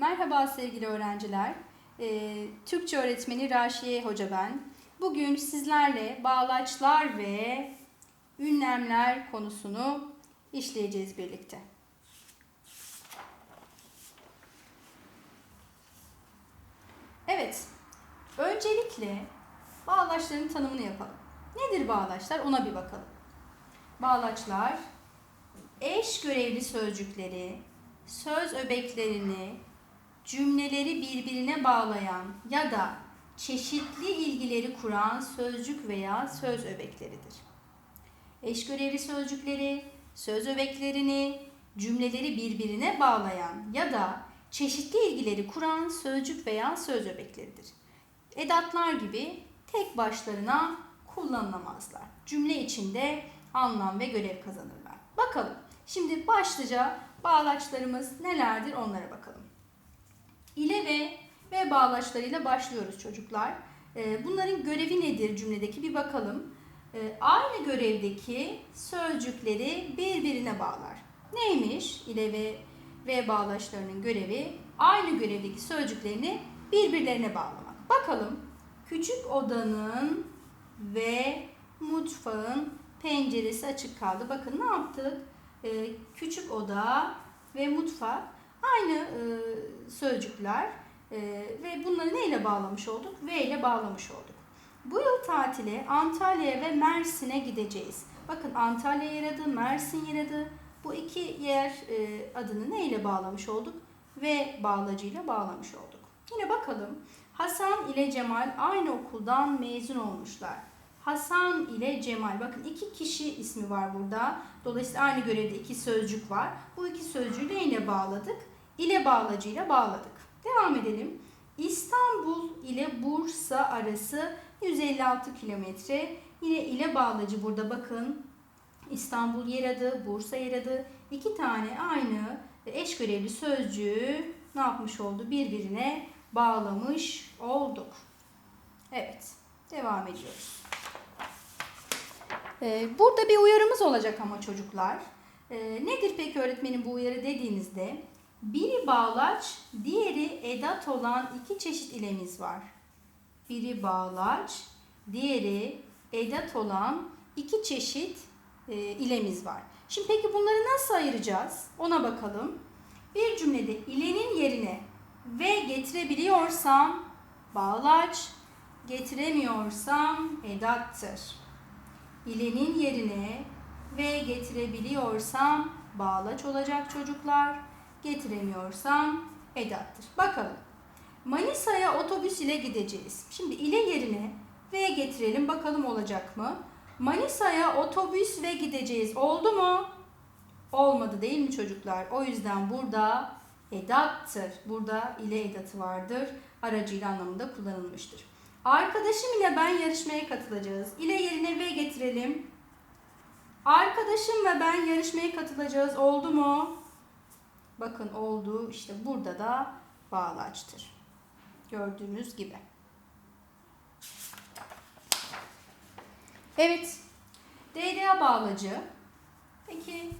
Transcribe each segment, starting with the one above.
Merhaba sevgili öğrenciler. Ee, Türkçe öğretmeni Raşiye Hoca ben. Bugün sizlerle bağlaçlar ve ünlemler konusunu işleyeceğiz birlikte. Evet, öncelikle bağlaçların tanımını yapalım. Nedir bağlaçlar? Ona bir bakalım. Bağlaçlar eş görevli sözcükleri, söz öbeklerini, cümleleri birbirine bağlayan ya da çeşitli ilgileri kuran sözcük veya söz öbekleridir. Eş görevli sözcükleri, söz öbeklerini, cümleleri birbirine bağlayan ya da çeşitli ilgileri kuran sözcük veya söz öbekleridir. Edatlar gibi tek başlarına kullanılamazlar. Cümle içinde anlam ve görev kazanırlar. Bakalım. Şimdi başlıca bağlaçlarımız nelerdir onlara bakalım. İle ve ve bağlaçlarıyla başlıyoruz çocuklar. Ee, bunların görevi nedir cümledeki bir bakalım. Ee, aynı görevdeki sözcükleri birbirine bağlar. Neymiş ile ve ve bağlaçlarının görevi? Aynı görevdeki sözcüklerini birbirlerine bağlamak. Bakalım küçük odanın ve mutfağın penceresi açık kaldı. Bakın ne yaptık? Ee, küçük oda ve mutfak aynı e, sözcükler e, ve bunları neyle bağlamış olduk? V ile bağlamış olduk. Bu yıl tatile Antalya'ya ve Mersin'e gideceğiz. Bakın Antalya yer adı, Mersin yer adı. Bu iki yer e, adını neyle bağlamış olduk? V bağlacıyla bağlamış olduk. Yine bakalım. Hasan ile Cemal aynı okuldan mezun olmuşlar. Hasan ile Cemal. Bakın iki kişi ismi var burada. Dolayısıyla aynı görevde iki sözcük var. Bu iki sözcüğü neyle bağladık? İle bağlacıyla bağladık. Devam edelim. İstanbul ile Bursa arası 156 kilometre. Yine ile bağlacı burada bakın. İstanbul yer adı, Bursa yer adı. İki tane aynı eş görevli sözcüğü ne yapmış oldu? Birbirine bağlamış olduk. Evet. Devam ediyoruz. Ee, burada bir uyarımız olacak ama çocuklar. Ee, nedir peki öğretmenin bu uyarı dediğinizde? Biri bağlaç, diğeri edat olan iki çeşit ilemiz var. Biri bağlaç, diğeri edat olan iki çeşit e, ilemiz var. Şimdi peki bunları nasıl ayıracağız? Ona bakalım. Bir cümlede ilenin yerine ve getirebiliyorsam bağlaç, getiremiyorsam edattır. İlenin yerine ve getirebiliyorsam bağlaç olacak çocuklar. Getiremiyorsam edattır. Bakalım. Manisa'ya otobüs ile gideceğiz. Şimdi ile yerine ve getirelim bakalım olacak mı? Manisa'ya otobüs ve gideceğiz. Oldu mu? Olmadı değil mi çocuklar? O yüzden burada edattır. Burada ile edatı vardır. Aracıyla anlamında kullanılmıştır. Arkadaşım ile ben yarışmaya katılacağız. İle yerine ve getirelim. Arkadaşım ve ben yarışmaya katılacağız. Oldu mu? Bakın oldu. İşte burada da bağlaçtır. Gördüğünüz gibi. Evet. DDA bağlacı. Peki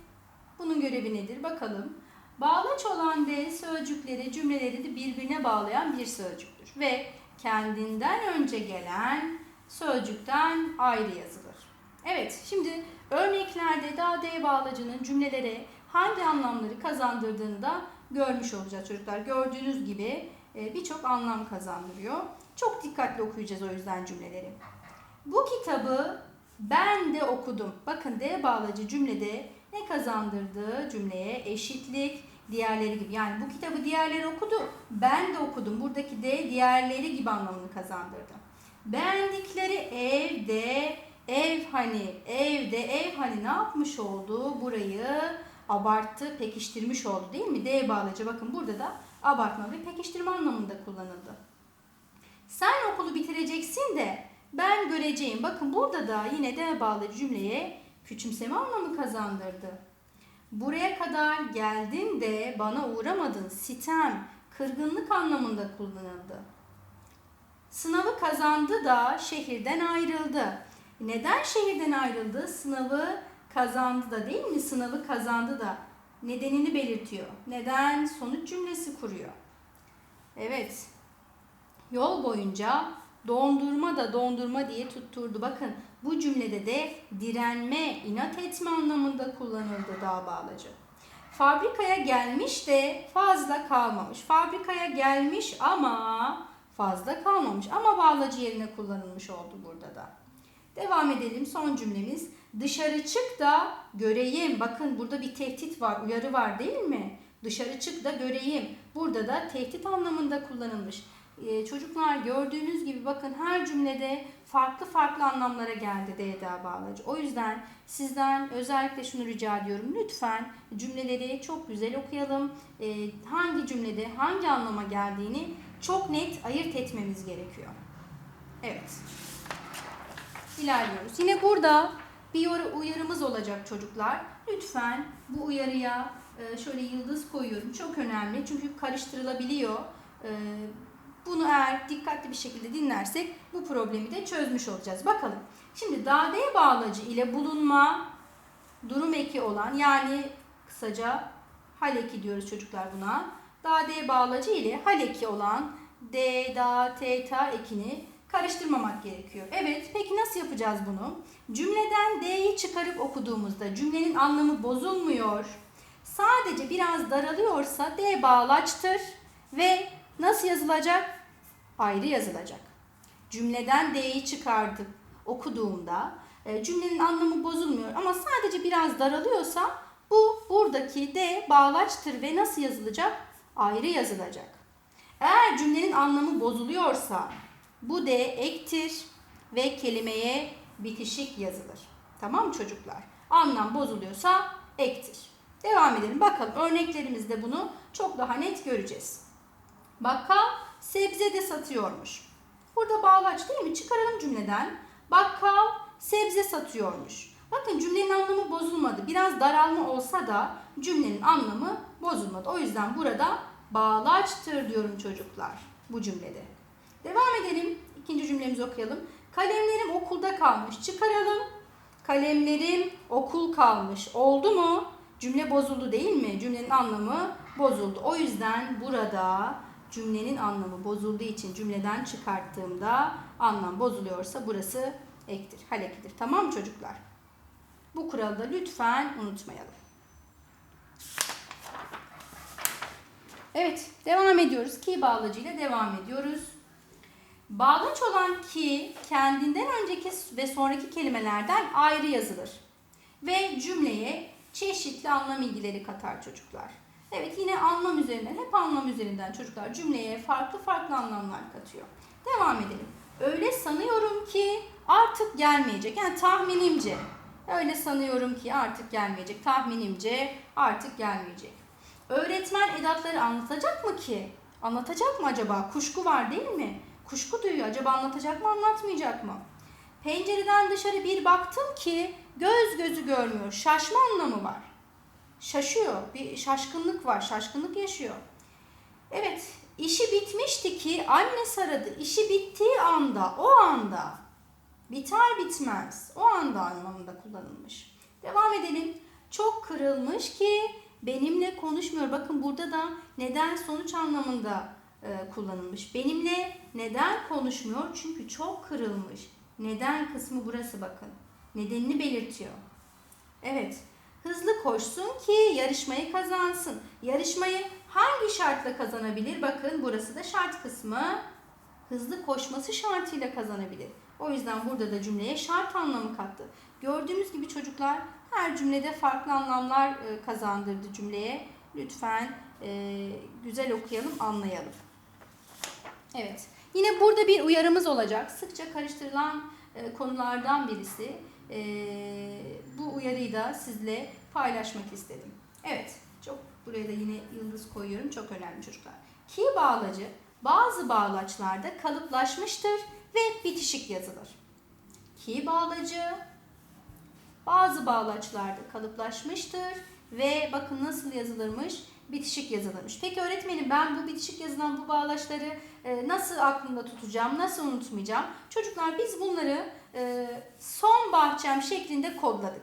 bunun görevi nedir? Bakalım. Bağlaç olan D sözcükleri, cümleleri de birbirine bağlayan bir sözcüktür. Ve kendinden önce gelen sözcükten ayrı yazılır. Evet, şimdi örneklerde da D bağlacının cümlelere hangi anlamları kazandırdığını da görmüş olacağız çocuklar. Gördüğünüz gibi birçok anlam kazandırıyor. Çok dikkatli okuyacağız o yüzden cümleleri. Bu kitabı ben de okudum. Bakın D bağlacı cümlede ne kazandırdığı cümleye eşitlik, diğerleri gibi. Yani bu kitabı diğerleri okudu, ben de okudum. Buradaki D diğerleri gibi anlamını kazandırdı. Beğendikleri evde, ev hani, evde, ev hani ne yapmış oldu? Burayı abarttı, pekiştirmiş oldu değil mi? D bağlacı bakın burada da abartma ve pekiştirme anlamında kullanıldı. Sen okulu bitireceksin de ben göreceğim. Bakın burada da yine D bağlacı cümleye küçümseme anlamı kazandırdı. Buraya kadar geldin de bana uğramadın. Sitem, kırgınlık anlamında kullanıldı. Sınavı kazandı da şehirden ayrıldı. Neden şehirden ayrıldı? Sınavı kazandı da değil mi? Sınavı kazandı da nedenini belirtiyor. Neden? Sonuç cümlesi kuruyor. Evet. Yol boyunca dondurma da dondurma diye tutturdu. Bakın bu cümlede de direnme, inat etme anlamında kullanıldı dağ bağlacı. Fabrikaya gelmiş de fazla kalmamış. Fabrikaya gelmiş ama fazla kalmamış. Ama bağlacı yerine kullanılmış oldu burada da. Devam edelim son cümlemiz. Dışarı çık da göreyim. Bakın burada bir tehdit var, uyarı var değil mi? Dışarı çık da göreyim. Burada da tehdit anlamında kullanılmış. Ee, çocuklar gördüğünüz gibi bakın her cümlede farklı farklı anlamlara geldi DDA bağlacı. O yüzden sizden özellikle şunu rica ediyorum. Lütfen cümleleri çok güzel okuyalım. Ee, hangi cümlede hangi anlama geldiğini çok net ayırt etmemiz gerekiyor. Evet. İlerliyoruz. Yine burada bir uyarımız olacak çocuklar. Lütfen bu uyarıya e, şöyle yıldız koyuyorum. Çok önemli çünkü karıştırılabiliyor. E, Bunu eğer dikkatli bir şekilde dinlersek bu problemi de çözmüş olacağız. Bakalım. Şimdi dade bağlacı ile bulunma durum eki olan yani kısaca hal eki diyoruz çocuklar buna. Dade bağlacı ile hal eki olan D, da, teta ekini karıştırmamak gerekiyor. Evet, peki nasıl yapacağız bunu? Cümleden D'yi çıkarıp okuduğumuzda cümlenin anlamı bozulmuyor. Sadece biraz daralıyorsa D bağlaçtır ve nasıl yazılacak? Ayrı yazılacak. Cümleden D'yi çıkartıp okuduğumda e, cümlenin anlamı bozulmuyor ama sadece biraz daralıyorsa bu buradaki D bağlaçtır ve nasıl yazılacak? Ayrı yazılacak. Eğer cümlenin anlamı bozuluyorsa bu D ektir ve kelimeye bitişik yazılır. Tamam çocuklar? Anlam bozuluyorsa ektir. Devam edelim. Bakalım örneklerimizde bunu çok daha net göreceğiz. Bakkal sebze de satıyormuş. Burada bağlaç değil mi? Çıkaralım cümleden. Bakkal sebze satıyormuş. Bakın cümlenin anlamı bozulmadı. Biraz daralma olsa da cümlenin anlamı bozulmadı. O yüzden burada bağlaçtır diyorum çocuklar bu cümlede. Devam edelim. İkinci cümlemizi okuyalım. Kalemlerim okulda kalmış. Çıkaralım. Kalemlerim okul kalmış. Oldu mu? Cümle bozuldu değil mi? Cümlenin anlamı bozuldu. O yüzden burada cümlenin anlamı bozulduğu için cümleden çıkarttığımda anlam bozuluyorsa burası ektir, hal ekidir. Tamam mı çocuklar? Bu kuralı da lütfen unutmayalım. Evet, devam ediyoruz. Ki bağlacıyla devam ediyoruz. Bağlaç olan ki kendinden önceki ve sonraki kelimelerden ayrı yazılır. Ve cümleye çeşitli anlam ilgileri katar çocuklar. Evet yine anlam üzerinden, hep anlam üzerinden çocuklar cümleye farklı farklı anlamlar katıyor. Devam edelim. Öyle sanıyorum ki artık gelmeyecek. Yani tahminimce. Öyle sanıyorum ki artık gelmeyecek. Tahminimce artık gelmeyecek. Öğretmen edatları anlatacak mı ki? Anlatacak mı acaba? Kuşku var değil mi? Kuşku duyuyor. Acaba anlatacak mı anlatmayacak mı? Pencereden dışarı bir baktım ki göz gözü görmüyor. Şaşma anlamı var. Şaşıyor. Bir şaşkınlık var. Şaşkınlık yaşıyor. Evet. işi bitmişti ki anne saradı. İşi bittiği anda, o anda biter bitmez. O anda anlamında kullanılmış. Devam edelim. Çok kırılmış ki benimle konuşmuyor. Bakın burada da neden sonuç anlamında e, kullanılmış. Benimle neden konuşmuyor? Çünkü çok kırılmış. Neden kısmı burası bakın. Nedenini belirtiyor. Evet. Hızlı koşsun ki yarışmayı kazansın. Yarışmayı hangi şartla kazanabilir? Bakın burası da şart kısmı. Hızlı koşması şartıyla kazanabilir. O yüzden burada da cümleye şart anlamı kattı. Gördüğümüz gibi çocuklar her cümlede farklı anlamlar e, kazandırdı cümleye. Lütfen e, güzel okuyalım, anlayalım. Evet. Yine burada bir uyarımız olacak. Sıkça karıştırılan e, konulardan birisi. E, bu uyarıyı da sizle paylaşmak istedim. Evet. Çok buraya da yine yıldız koyuyorum. Çok önemli çocuklar. Ki bağlacı bazı bağlaçlarda kalıplaşmıştır ve bitişik yazılır. Ki bağlacı bazı bağlaçlarda kalıplaşmıştır ve bakın nasıl yazılırmış? Bitişik yazılırmış. Peki öğretmenim ben bu bitişik yazılan bu bağlaçları e, nasıl aklımda tutacağım, nasıl unutmayacağım? Çocuklar biz bunları e, son bahçem şeklinde kodladık.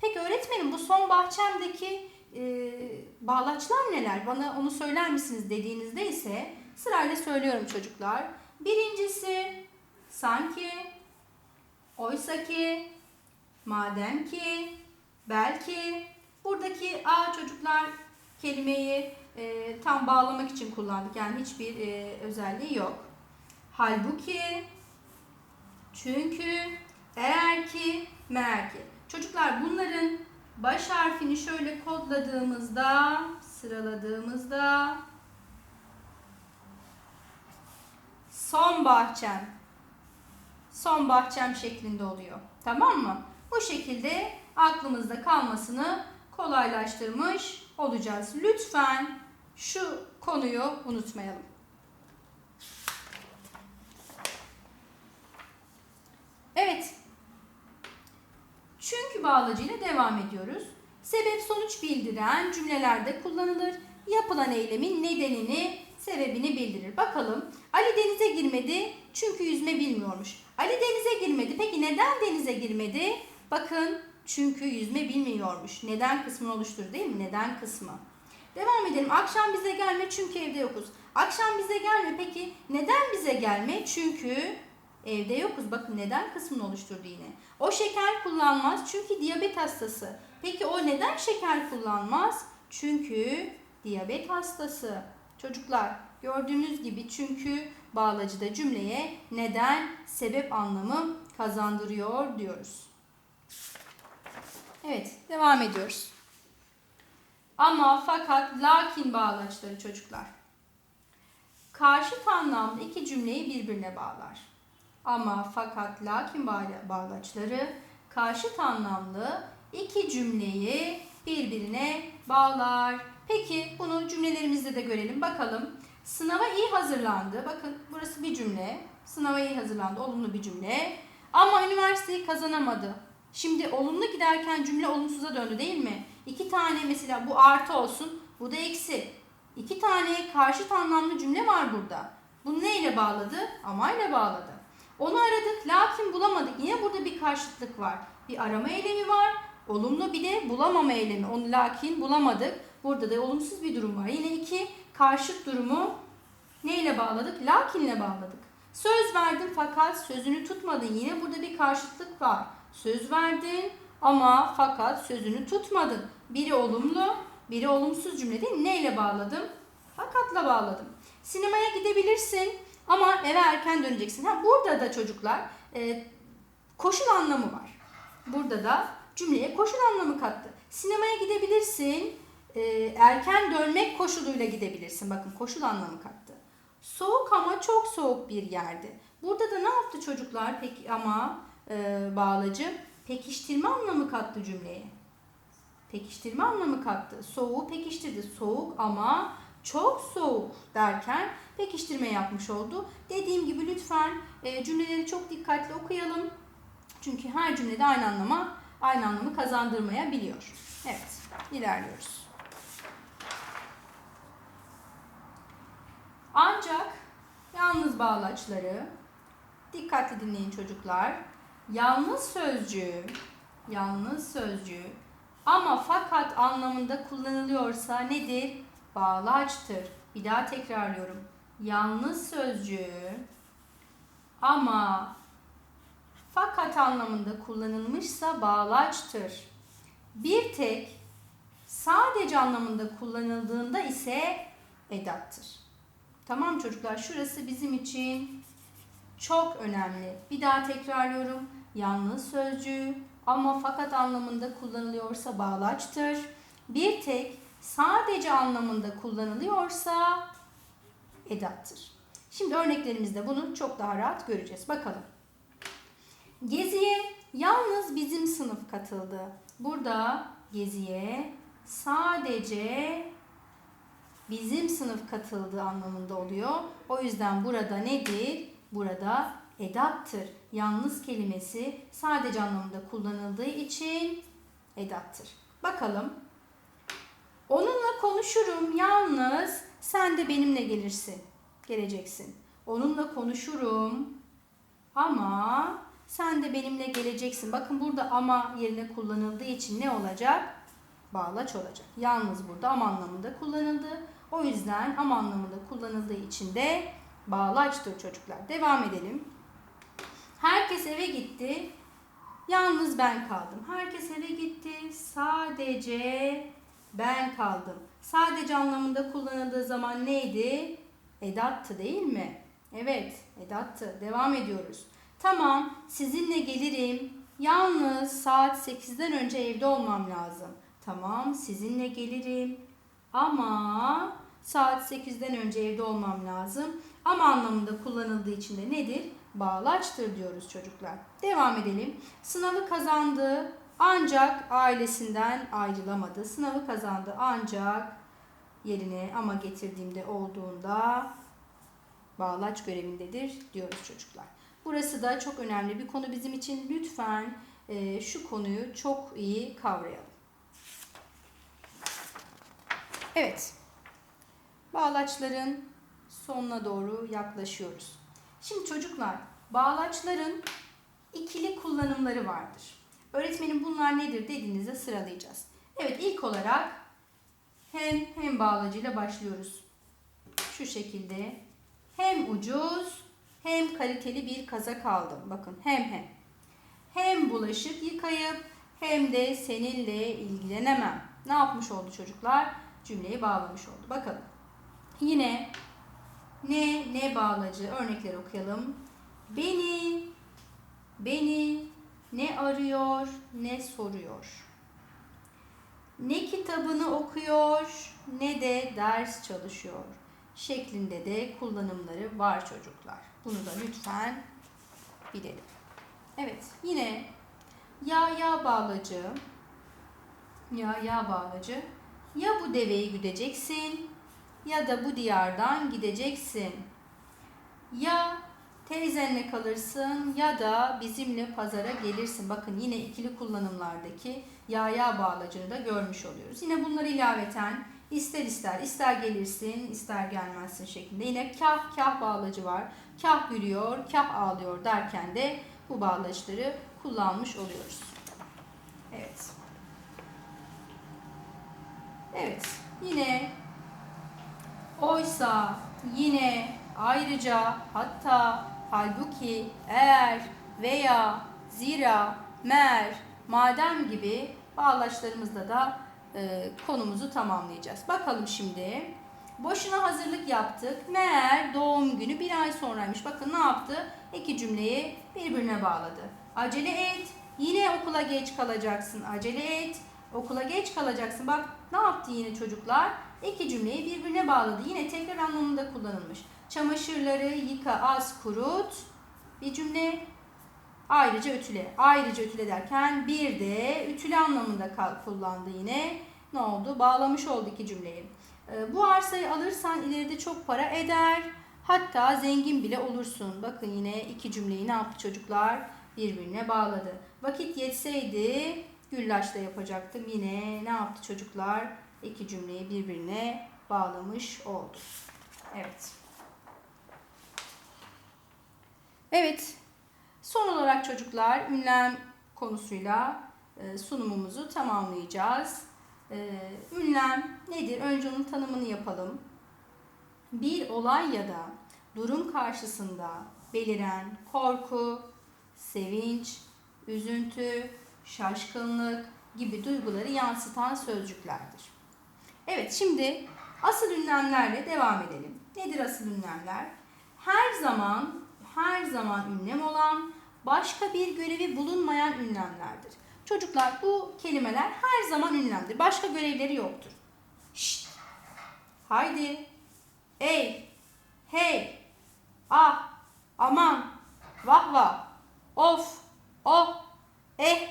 Peki öğretmenim bu son bahçemdeki e, bağlaçlar neler? Bana onu söyler misiniz dediğinizde ise Sırayla söylüyorum çocuklar. Birincisi sanki, oysa ki, madem ki, belki. Buradaki a çocuklar kelimeyi e, tam bağlamak için kullandık. Yani hiçbir e, özelliği yok. Halbuki, çünkü, eğer ki, meğer ki. Çocuklar bunların baş harfini şöyle kodladığımızda, sıraladığımızda son bahçem, son bahçem şeklinde oluyor. Tamam mı? Bu şekilde aklımızda kalmasını kolaylaştırmış olacağız. Lütfen şu konuyu unutmayalım. Evet. Çünkü bağlacıyla devam ediyoruz. Sebep sonuç bildiren cümlelerde kullanılır. Yapılan eylemin nedenini, sebebini bildirir. Bakalım. Ali denize girmedi çünkü yüzme bilmiyormuş. Ali denize girmedi. Peki neden denize girmedi? Bakın çünkü yüzme bilmiyormuş. Neden kısmını oluşturur değil mi? Neden kısmı. Devam edelim. Akşam bize gelme çünkü evde yokuz. Akşam bize gelme peki neden bize gelme? Çünkü evde yokuz. Bakın neden kısmını oluşturdu yine. O şeker kullanmaz çünkü diyabet hastası. Peki o neden şeker kullanmaz? Çünkü diyabet hastası. Çocuklar gördüğünüz gibi çünkü bağlacıda cümleye neden sebep anlamı kazandırıyor diyoruz. Evet devam ediyoruz. Ama fakat lakin bağlaçları çocuklar. Karşıt anlamda iki cümleyi birbirine bağlar. Ama fakat lakin bağlaçları karşıt anlamlı iki cümleyi birbirine bağlar. Peki bunu cümlelerimizde de görelim. Bakalım. Sınava iyi hazırlandı. Bakın burası bir cümle. Sınava iyi hazırlandı. Olumlu bir cümle. Ama üniversiteyi kazanamadı. Şimdi olumlu giderken cümle olumsuza döndü değil mi? İki tane mesela bu artı olsun. Bu da eksi. İki tane karşıt anlamlı cümle var burada. Bunu neyle bağladı? Ama ile bağladı. Onu aradık lakin bulamadık. Yine burada bir karşıtlık var. Bir arama eylemi var. Olumlu bir de bulamama eylemi. Onu lakin bulamadık. Burada da olumsuz bir durum var. Yine iki karşıt durumu neyle bağladık? Lakinle bağladık. Söz verdin fakat sözünü tutmadın. Yine burada bir karşıtlık var. Söz verdin ama fakat sözünü tutmadın. Biri olumlu, biri olumsuz cümlede neyle bağladım? Fakatla bağladım. Sinemaya gidebilirsin ama eve erken döneceksin. Ha, burada da çocuklar e, koşul anlamı var. Burada da cümleye koşul anlamı kattı. Sinemaya gidebilirsin, e, erken dönmek koşuluyla gidebilirsin. Bakın koşul anlamı kattı. Soğuk ama çok soğuk bir yerde. Burada da ne yaptı çocuklar peki ama e, bağlacı? Pekiştirme anlamı kattı cümleye. Pekiştirme anlamı kattı. Soğuğu pekiştirdi. Soğuk ama çok soğuk derken pekiştirme yapmış oldu. Dediğim gibi lütfen e, cümleleri çok dikkatli okuyalım. Çünkü her cümlede aynı anlama aynı anlamı kazandırmayabiliyor. Evet, ilerliyoruz. Ancak yalnız bağlaçları dikkatli dinleyin çocuklar. Yalnız sözcüğü, yalnız sözcüğü ama fakat anlamında kullanılıyorsa nedir? Bağlaçtır. Bir daha tekrarlıyorum. Yalnız sözcüğü ama fakat anlamında kullanılmışsa bağlaçtır. Bir tek sadece anlamında kullanıldığında ise edattır. Tamam çocuklar şurası bizim için çok önemli. Bir daha tekrarlıyorum. Yalnız sözcüğü ama fakat anlamında kullanılıyorsa bağlaçtır. Bir tek sadece anlamında kullanılıyorsa edattır. Şimdi örneklerimizde bunu çok daha rahat göreceğiz. Bakalım. Geziye yalnız bizim sınıf katıldı. Burada geziye sadece bizim sınıf katıldığı anlamında oluyor. O yüzden burada nedir? Burada edattır. Yalnız kelimesi sadece anlamında kullanıldığı için edattır. Bakalım. Onunla konuşurum yalnız sen de benimle gelirsin. Geleceksin. Onunla konuşurum ama sen de benimle geleceksin. Bakın burada ama yerine kullanıldığı için ne olacak? Bağlaç olacak. Yalnız burada ama anlamında kullanıldı. O yüzden am anlamında kullanıldığı için de bağlaçtır çocuklar. Devam edelim. Herkes eve gitti. Yalnız ben kaldım. Herkes eve gitti. Sadece ben kaldım. Sadece anlamında kullanıldığı zaman neydi? Edattı değil mi? Evet, edattı. Devam ediyoruz. Tamam, sizinle gelirim. Yalnız saat 8'den önce evde olmam lazım. Tamam, sizinle gelirim. Ama saat 8'den önce evde olmam lazım. Ama anlamında kullanıldığı için de nedir? Bağlaçtır diyoruz çocuklar. Devam edelim. Sınavı kazandı ancak ailesinden ayrılamadı. Sınavı kazandı ancak yerine ama getirdiğimde olduğunda bağlaç görevindedir diyoruz çocuklar. Burası da çok önemli bir konu bizim için. Lütfen e, şu konuyu çok iyi kavrayalım. Evet. Bağlaçların sonuna doğru yaklaşıyoruz. Şimdi çocuklar, bağlaçların ikili kullanımları vardır. Öğretmenim bunlar nedir dediğinizde sıralayacağız. Evet ilk olarak hem hem bağlacıyla başlıyoruz. Şu şekilde hem ucuz hem kaliteli bir kazak aldım. Bakın hem hem. Hem bulaşık yıkayıp hem de seninle ilgilenemem. Ne yapmış oldu çocuklar? Cümleyi bağlamış oldu. Bakalım. Yine ne ne bağlacı örnekler okuyalım. Beni beni ne arıyor ne soruyor. Ne kitabını okuyor ne de ders çalışıyor şeklinde de kullanımları var çocuklar. Bunu da lütfen bilelim. Evet yine ya ya bağlacı ya ya bağlacı ya bu deveyi güdeceksin ya da bu diyardan gideceksin. Ya teyzenle kalırsın ya da bizimle pazara gelirsin. Bakın yine ikili kullanımlardaki ya ya bağlacını da görmüş oluyoruz. Yine bunları ilaveten ister ister ister gelirsin ister gelmezsin şeklinde. Yine kah kah bağlacı var. Kah gülüyor, kah ağlıyor derken de bu bağlaçları kullanmış oluyoruz. Evet. Evet. Yine oysa, yine, ayrıca, hatta, halbuki, eğer, veya, zira, mer, madem gibi bağlaçlarımızda da e, konumuzu tamamlayacağız. Bakalım şimdi. Boşuna hazırlık yaptık. Meğer doğum günü bir ay sonraymış. Bakın ne yaptı? İki cümleyi birbirine bağladı. Acele et. Yine okula geç kalacaksın. Acele et. Okula geç kalacaksın. Bak ne yaptı yine çocuklar? İki cümleyi birbirine bağladı. Yine tekrar anlamında kullanılmış. Çamaşırları yıka, az, kurut. Bir cümle ayrıca ütüle. Ayrıca ütüle derken bir de ütüle anlamında kullandı yine. Ne oldu? Bağlamış oldu iki cümleyi. Ee, bu arsayı alırsan ileride çok para eder. Hatta zengin bile olursun. Bakın yine iki cümleyi ne yaptı çocuklar? Birbirine bağladı. Vakit yetseydi güllaçla yapacaktım. Yine ne yaptı çocuklar? İki cümleyi birbirine bağlamış oldu. Evet. Evet. Son olarak çocuklar ünlem konusuyla e, sunumumuzu tamamlayacağız. E, ünlem nedir? Önce onun tanımını yapalım. Bir olay ya da durum karşısında beliren korku, sevinç, üzüntü, şaşkınlık gibi duyguları yansıtan sözcüklerdir. Evet şimdi asıl ünlemlerle devam edelim. Nedir asıl ünlemler? Her zaman her zaman ünlem olan başka bir görevi bulunmayan ünlemlerdir. Çocuklar bu kelimeler her zaman ünlemdir. Başka görevleri yoktur. Şşt. Haydi. Ey. Hey. Ah. Aman. Vah vah. Of. Oh. Eh.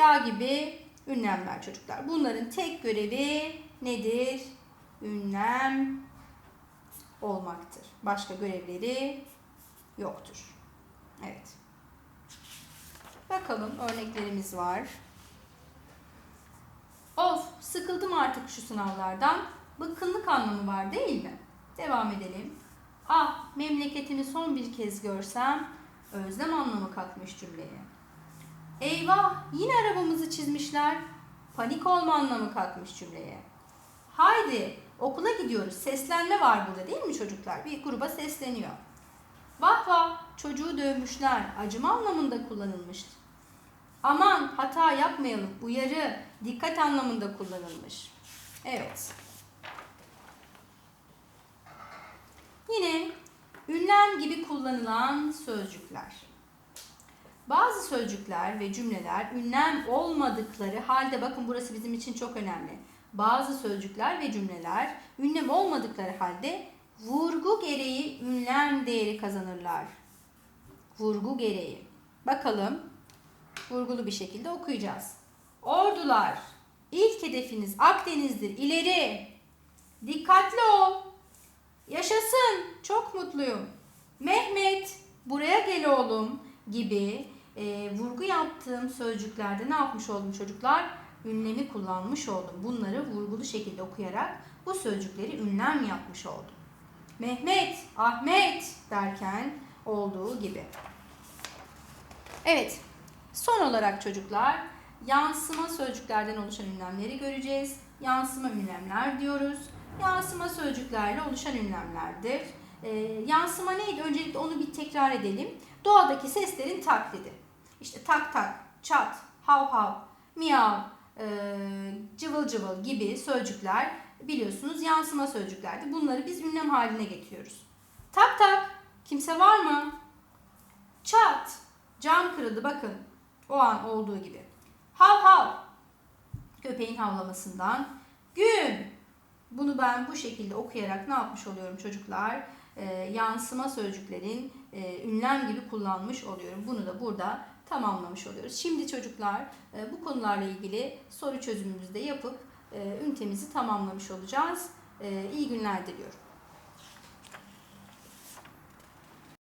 Ya gibi ünlemler çocuklar. Bunların tek görevi nedir? Ünlem olmaktır. Başka görevleri yoktur. Evet. Bakalım örneklerimiz var. Of sıkıldım artık şu sınavlardan. Bıkkınlık anlamı var değil mi? Devam edelim. Ah memleketimi son bir kez görsem özlem anlamı katmış cümleye. Eyvah yine arabamızı çizmişler. Panik olma anlamı katmış cümleye. Haydi Okula gidiyoruz. Seslenme var burada değil mi çocuklar? Bir gruba sesleniyor. Vah vah çocuğu dövmüşler. Acıma anlamında kullanılmıştır. Aman hata yapmayalım. Uyarı, dikkat anlamında kullanılmış. Evet. Yine ünlem gibi kullanılan sözcükler. Bazı sözcükler ve cümleler ünlem olmadıkları halde bakın burası bizim için çok önemli. Bazı sözcükler ve cümleler ünlem olmadıkları halde vurgu gereği ünlem değeri kazanırlar. Vurgu gereği. Bakalım vurgulu bir şekilde okuyacağız. Ordular, ilk hedefiniz Akdeniz'dir. İleri. Dikkatli ol. Yaşasın. Çok mutluyum. Mehmet, buraya gel oğlum gibi e, vurgu yaptığım sözcüklerde ne yapmış oldum çocuklar? Ünlemi kullanmış oldum. Bunları vurgulu şekilde okuyarak bu sözcükleri ünlem yapmış oldum. Mehmet, Ahmet derken olduğu gibi. Evet, son olarak çocuklar yansıma sözcüklerden oluşan ünlemleri göreceğiz. Yansıma ünlemler diyoruz. Yansıma sözcüklerle oluşan ünlemlerdir. Ee, yansıma neydi? Öncelikle onu bir tekrar edelim. Doğadaki seslerin taklidi. İşte tak tak, çat, hav hav, miyav, e, cıvıl cıvıl gibi sözcükler biliyorsunuz yansıma sözcüklerdi. Bunları biz ünlem haline getiriyoruz. Tak tak, kimse var mı? Çat, cam kırıldı bakın. O an olduğu gibi. Hav hav, köpeğin havlamasından. Gün, bunu ben bu şekilde okuyarak ne yapmış oluyorum çocuklar? Ee, yansıma sözcüklerin e, ünlem gibi kullanmış oluyorum. Bunu da burada tamamlamış oluyoruz. Şimdi çocuklar e, bu konularla ilgili soru çözümümüzü de yapıp e, ünitemizi tamamlamış olacağız. E, iyi günler diliyorum.